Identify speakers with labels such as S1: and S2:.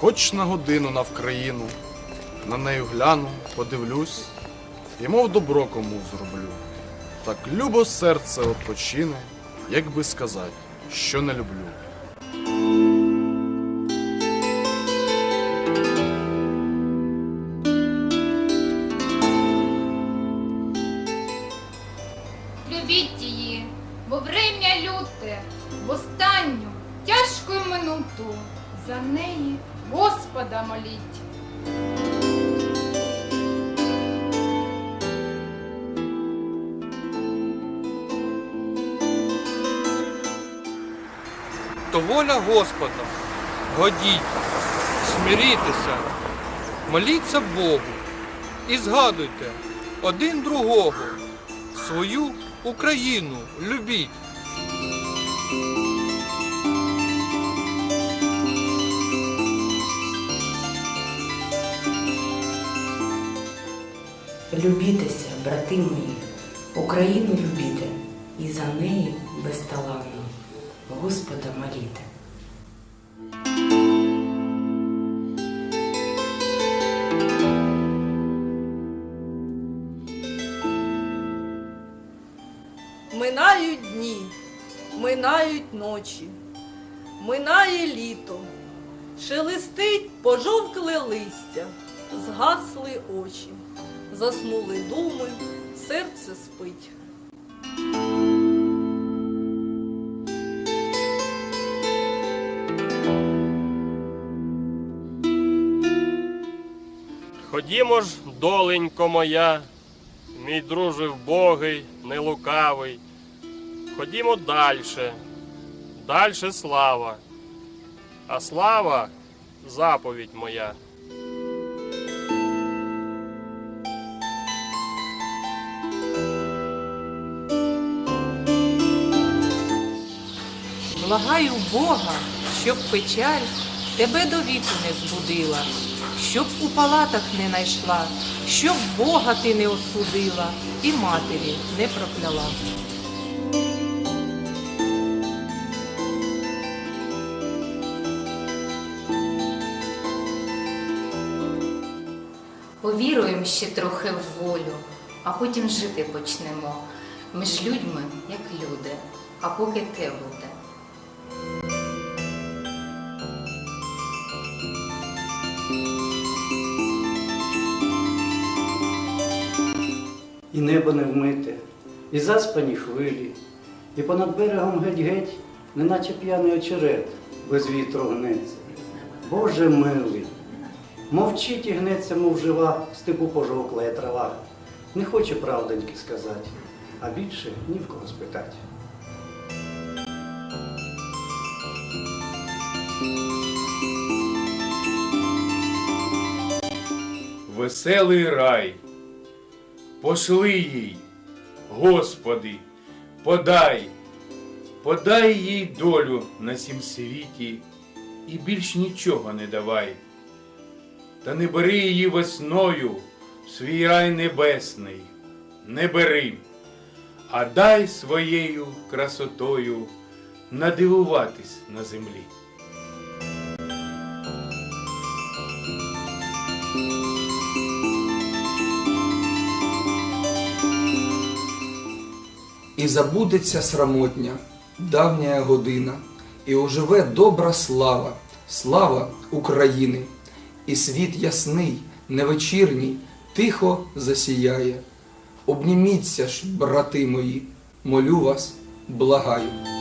S1: Хоч на годину на Вкраїну, на нею гляну, подивлюсь, і мов добро кому зроблю. Так любо серце odpoчине, як би сказать, що не люблю.
S2: Любіть її, бо врем'я люте, в останню тяжку минуту за неї Господа моліть.
S3: то воля Господа. Годіть, смирітеся, моліться Богу і згадуйте один другого, свою Україну любіть.
S4: Любітеся, брати мої, Україну любіте і за неї безталанно. Господа моліте.
S5: Минають дні, минають ночі, минає літо, шелестить пожовкле листя, згасли очі, заснули думи, серце спить.
S6: Ходімо ж, доленько моя, мій друже вбогий, нелукавий. Ходімо дальше, дальше слава. А слава заповідь моя.
S7: Благаю Бога, щоб печаль тебе до віку не збудила, щоб у палатах не найшла, щоб Бога ти не осудила і матері не прокляла.
S8: Повіруємо ще трохи в волю, а потім жити почнемо. Ми людьми, як люди, а поки те буде.
S9: І небо не вмите, і заспані хвилі, і понад берегом геть-геть, неначе п'яний очерет без вітру гнеться. Боже милий, мовчить і гнеться, мов жива, в степу пожовклая трава. Не хоче правдоньки сказати, а більше ні в кого спитать.
S10: веселий рай. Пошли їй, Господи, подай, подай їй долю на сім світі і більш нічого не давай. Та не бери її весною в свій рай небесний, не бери, а дай своєю красотою надивуватись на землі.
S11: І забудеться срамотня, давня година, і оживе добра слава, слава України, і світ ясний, невечірній, тихо засіяє. Обніміться ж, брати мої, молю вас, благаю.